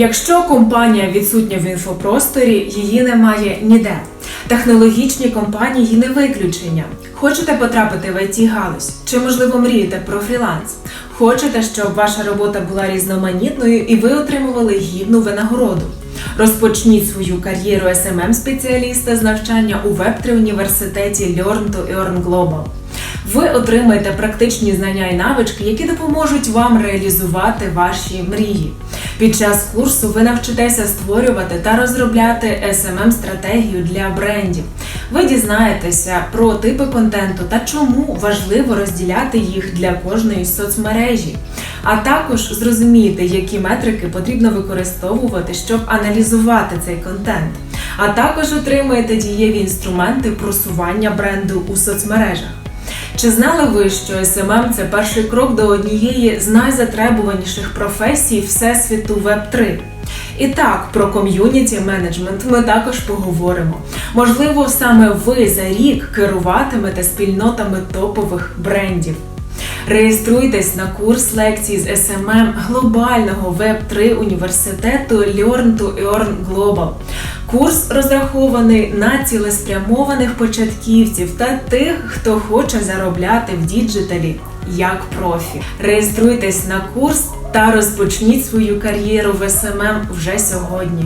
Якщо компанія відсутня в інфопросторі, її немає ніде. Технологічні компанії не виключення. Хочете потрапити в it галузь Чи можливо мрієте про фріланс? Хочете, щоб ваша робота була різноманітною і ви отримували гідну винагороду? Розпочніть свою кар'єру smm спеціаліста з навчання у Web3 університеті Learn to Earn Global. Ви отримаєте практичні знання і навички, які допоможуть вам реалізувати ваші мрії. Під час курсу ви навчитеся створювати та розробляти smm стратегію для брендів. Ви дізнаєтеся про типи контенту та чому важливо розділяти їх для кожної соцмережі. А також зрозумієте, які метрики потрібно використовувати, щоб аналізувати цей контент. А також отримаєте дієві інструменти просування бренду у соцмережах. Чи знали ви, що СММ – це перший крок до однієї з найзатребуваніших професій всесвіту Web3? І так, про ком'юніті менеджмент ми також поговоримо. Можливо, саме ви за рік керуватимете спільнотами топових брендів. Реєструйтесь на курс лекцій з SMM глобального Web3 університету Learn to Earn Global. Курс розрахований на цілеспрямованих початківців та тих, хто хоче заробляти в діджиталі як профі. Реєструйтесь на курс та розпочніть свою кар'єру в SMM вже сьогодні.